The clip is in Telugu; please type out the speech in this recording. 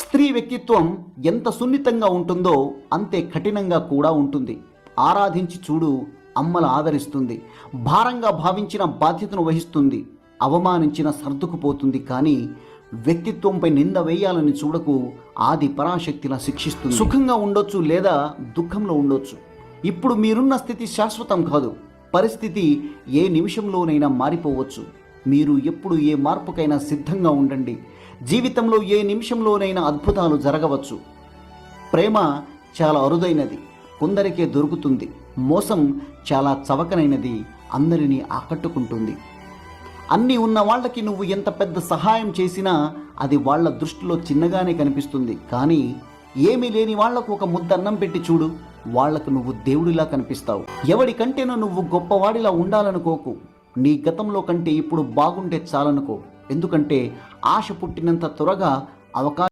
స్త్రీ వ్యక్తిత్వం ఎంత సున్నితంగా ఉంటుందో అంతే కఠినంగా కూడా ఉంటుంది. ఆరాధించి చూడు అమ్మల ఆదరిస్తుంది. భారంగా భావించిన బాధ్యతను వహిస్తుంది. అవమానించిన సర్దుకుపోతుంది కానీ వ్యక్తిత్వంపై నింద వేయాలని చూడకు ఆది పరాశక్తిలా శిక్షిస్తుంది. సుఖంగా ఉండొచ్చు లేదా దుఃఖంలో ఉండొచ్చు. ఇప్పుడు మీరున్న స్థితి శాశ్వతం కాదు. పరిస్థితి ఏ నిమిషంలోనైనా మారిపోవచ్చు. మీరు ఎప్పుడు ఏ మార్పుకైనా సిద్ధంగా ఉండండి. జీవితంలో ఏ నిమిషంలోనైనా అద్భుతాలు జరగవచ్చు. ప్రేమ చాలా అరుదైనది కొందరికే దొరుకుతుంది. మోసం చాలా చవకనైనది అందరినీ ఆకట్టుకుంటుంది. అన్నీ ఉన్న వాళ్ళకి నువ్వు ఎంత పెద్ద సహాయం చేసినా అది వాళ్ళ దృష్టిలో చిన్నగానే కనిపిస్తుంది. కానీ ఏమీ లేని వాళ్ళకు ఒక ముద్ద అన్నం పెట్టి చూడు వాళ్ళకు నువ్వు దేవుడిలా కనిపిస్తావు. ఎవడి కంటేనో నువ్వు గొప్పవాడిలా ఉండాలనుకోకు. నీ గతంలో కంటే ఇప్పుడు బాగుంటే చాలనుకో. ఎందుకంటే ఆశ పుట్టినంత త్వరగా అవకాశం